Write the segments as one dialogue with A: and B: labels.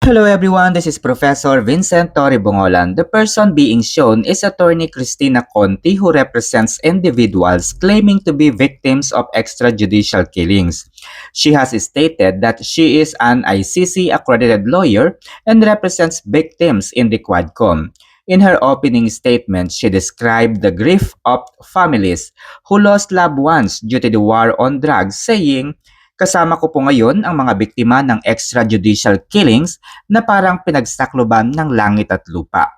A: Hello everyone, this is Professor Vincent Torre Bongolan. The person being shown is attorney Christina Conti who represents individuals claiming to be victims of extrajudicial killings. She has stated that she is an ICC accredited lawyer and represents victims in the Quadcom. In her opening statement, she described the grief of families who lost loved ones due to the war on drugs, saying, Kasama ko po ngayon ang mga biktima ng extrajudicial killings na parang pinagsakloban ng langit at lupa.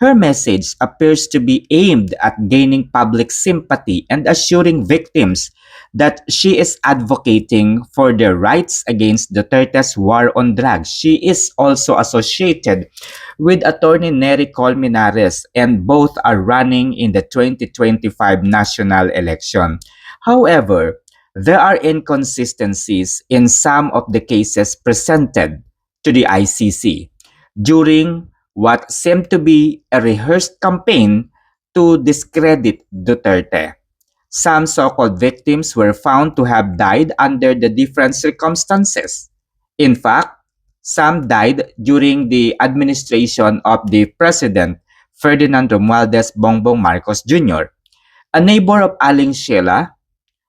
A: Her message appears to be aimed at gaining public sympathy and assuring victims that she is advocating for their rights against Duterte's war on drugs. She is also associated with attorney Nery Colmenares and both are running in the 2025 national election. However, there are inconsistencies in some of the cases presented to the ICC during what seemed to be a rehearsed campaign to discredit Duterte. Some so-called victims were found to have died under the different circumstances. In fact, some died during the administration of the President Ferdinand Romualdez Bongbong Marcos Jr. A neighbor of Aling Sheila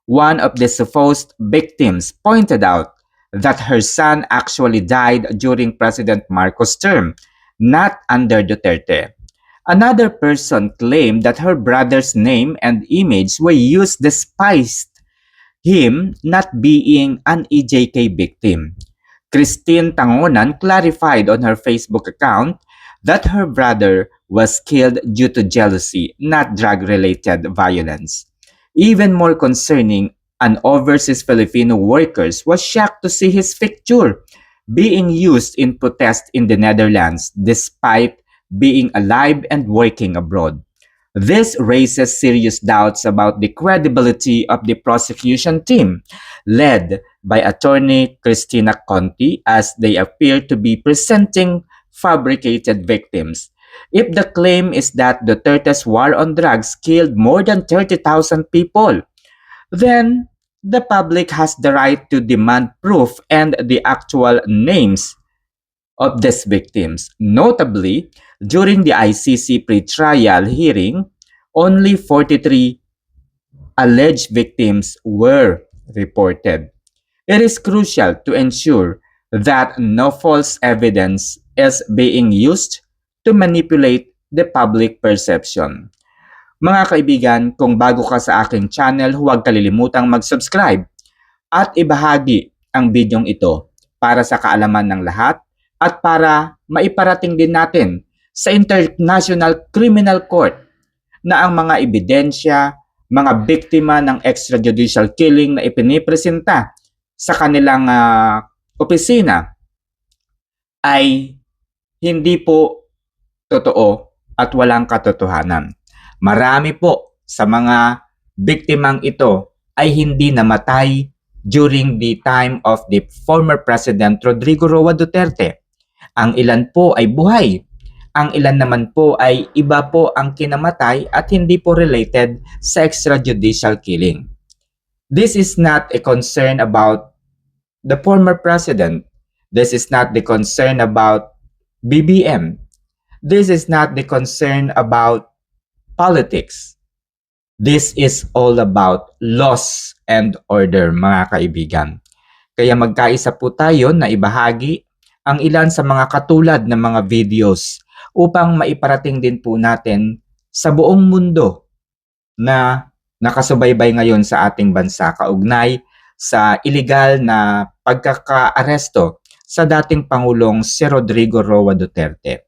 A: one of the supposed victims pointed out that her son actually died during President Marcos' term, not under Duterte. Another person claimed that her brother's name and image were used despite him not being an EJK victim. Christine Tangonan clarified on her Facebook account that her brother was killed due to jealousy, not drug-related violence. Even more concerning, an overseas Filipino workers was shocked to see his picture being used in protest in the Netherlands despite being alive and working abroad. This raises serious doubts about the credibility of the prosecution team, led by attorney Christina Conti, as they appear to be presenting fabricated victims. If the claim is that Duterte's war on drugs killed more than 30,000 people, then the public has the right to demand proof and the actual names of these victims. Notably, during the ICC pre-trial hearing, only 43 alleged victims were reported. It is crucial to ensure that no false evidence is being used to manipulate the public perception. Mga kaibigan, kung bago ka sa aking channel, huwag kalilimutang mag-subscribe at ibahagi ang bidyong ito para sa kaalaman ng lahat at para maiparating din natin sa International Criminal Court na ang mga ebidensya, mga biktima ng extrajudicial killing na ipinipresenta sa kanilang uh, opisina ay hindi po totoo at walang katotohanan. Marami po sa mga biktimang ito ay hindi namatay during the time of the former President Rodrigo Roa Duterte. Ang ilan po ay buhay. Ang ilan naman po ay iba po ang kinamatay at hindi po related sa extrajudicial killing. This is not a concern about the former president. This is not the concern about BBM. This is not the concern about politics. This is all about laws and order, mga kaibigan. Kaya magkaisa po tayo na ibahagi ang ilan sa mga katulad ng mga videos upang maiparating din po natin sa buong mundo na nakasubaybay ngayon sa ating bansa kaugnay sa illegal na pagkakaaresto sa dating Pangulong si Rodrigo Roa Duterte.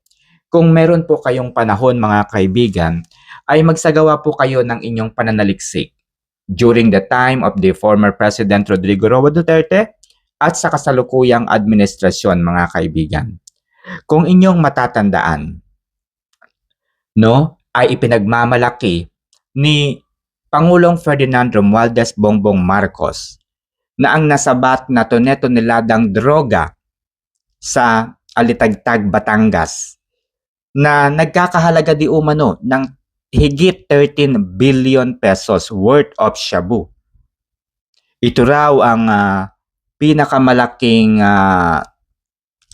A: Kung meron po kayong panahon mga kaibigan, ay magsagawa po kayo ng inyong pananaliksik during the time of the former President Rodrigo Roa Duterte at sa kasalukuyang administrasyon mga kaibigan. Kung inyong matatandaan, no, ay ipinagmamalaki ni Pangulong Ferdinand Romualdez Bongbong Marcos na ang nasabat na toneto-niladang droga sa Alitagtag, Batangas na nagkakahalaga di umano ng higit 13 billion pesos worth of shabu. Ito raw ang uh, pinakamalaking uh,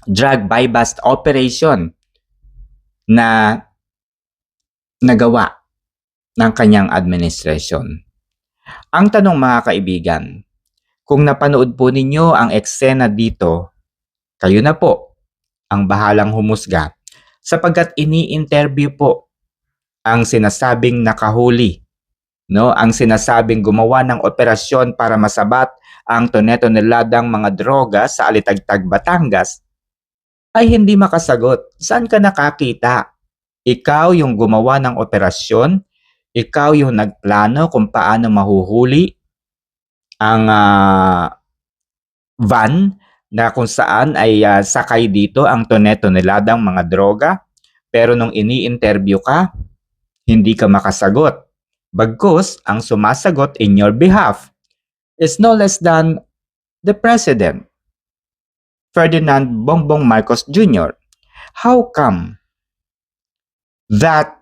A: drug buy bust operation na nagawa ng kanyang administration. Ang tanong mga kaibigan, kung napanood po ninyo ang eksena dito, kayo na po ang bahalang humusga sapagkat ini-interview po ang sinasabing nakahuli, no? Ang sinasabing gumawa ng operasyon para masabat ang toneto-neladang mga droga sa Alitagtag, Batangas ay hindi makasagot. Saan ka nakakita? Ikaw yung gumawa ng operasyon, ikaw yung nagplano kung paano mahuhuli ang ah, van na kung saan ay ah, sakay dito ang toneto-neladang mga droga. Pero nung ini-interview ka, hindi ka makasagot. Bagkus, ang sumasagot in your behalf is no less than the President, Ferdinand Bongbong Marcos Jr. How come that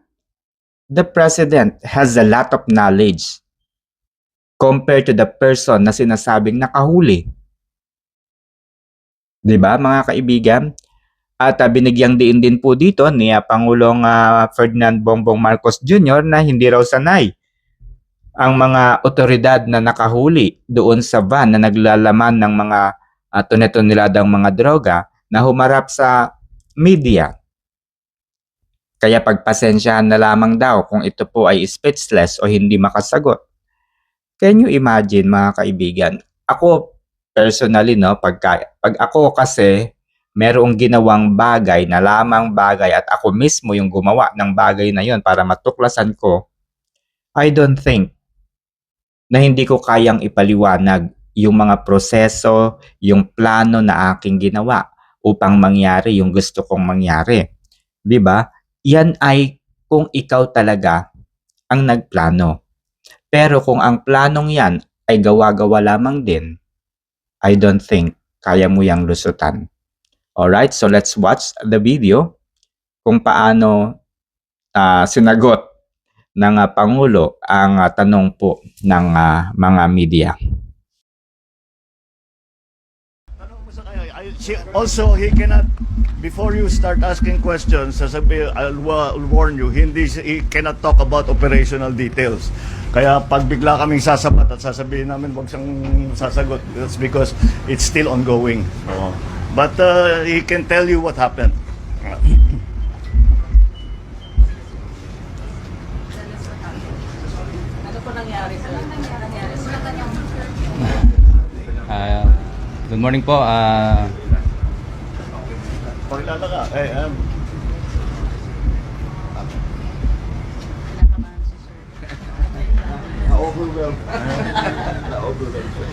A: the President has a lot of knowledge compared to the person na sinasabing nakahuli? 'Di ba mga kaibigan? At ah, binigyang diin din po dito ni ah, Pangulong ah, Ferdinand Bongbong Marcos Jr. na hindi raw sanay ang mga otoridad na nakahuli doon sa van na naglalaman ng mga uh, tunetoniladang mga droga na humarap sa media. Kaya pagpasensyahan na lamang daw kung ito po ay speechless o hindi makasagot. Can you imagine mga kaibigan? Ako personally no, pagka, pag ako kasi merong ginawang bagay na lamang bagay at ako mismo yung gumawa ng bagay na yon para matuklasan ko, I don't think na hindi ko kayang ipaliwanag yung mga proseso, yung plano na aking ginawa upang mangyari yung gusto kong mangyari. 'Di ba? Yan ay kung ikaw talaga ang nagplano. Pero kung ang planong yan ay gawa-gawa lamang din, I don't think kaya mo yang lusutan. Alright, so let's watch the video kung paano ah, sinagot ng ah, Pangulo ang ah, tanong po ng ah, mga media.
B: Tanong mo sa kanya, I- also, he cannot, before you start asking questions, sasabi, I'll, I'll warn you, hindi, he cannot talk about operational details. Kaya pag bigla kaming sasabat at sasabihin namin wag siyang sasagot, that's because it's still ongoing. Oo. But uh, he can tell you what happened.
C: Ano Ano
D: Ah, good morning po. Ah,
B: Pakilala ka. Eh, um,
C: sir.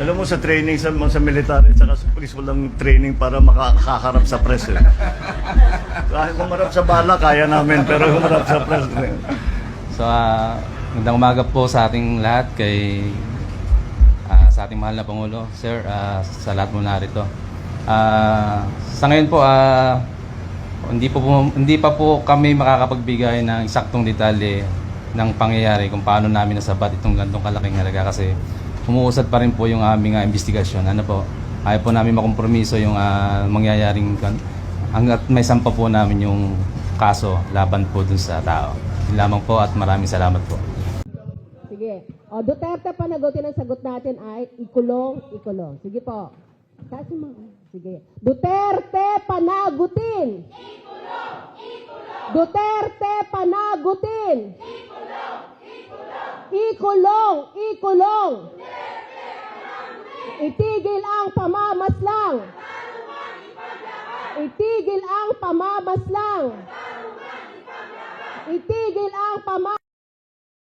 B: alam mo sa training sa sa military at saka sa police walang training para makakaharap sa press. Eh. Kahit humarap sa bala, kaya namin, pero humarap sa press. eh.
D: so, ah, magandang umaga po sa ating lahat kay ah, sa ating mahal na Pangulo. Sir, ah, sa lahat mo narito. Ah, sa ngayon po, ah, hindi, po, po- hindi pa po kami makakapagbigay ng eksaktong detalye ng pangyayari kung paano namin nasabat itong gantong kalaking halaga kasi umuusad pa rin po yung aming ah, investigasyon. Ano po, ayaw po namin makompromiso yung ah, mangyayaring hanggat may sampa po namin yung kaso laban po dun sa tao. Yun lamang po at maraming salamat po.
E: Sige. O, Duterte panagutin ang sagot natin ay ikulong, ikulong. Sige po. Kasi mo. Sige. Duterte panagutin. Ikulong, ikulong. Duterte panagutin. Ikulong. Ikulong, ikulong. Itigil ang pamamaslang. Itigil ang pamamaslang. Itigil ang pamamaslang.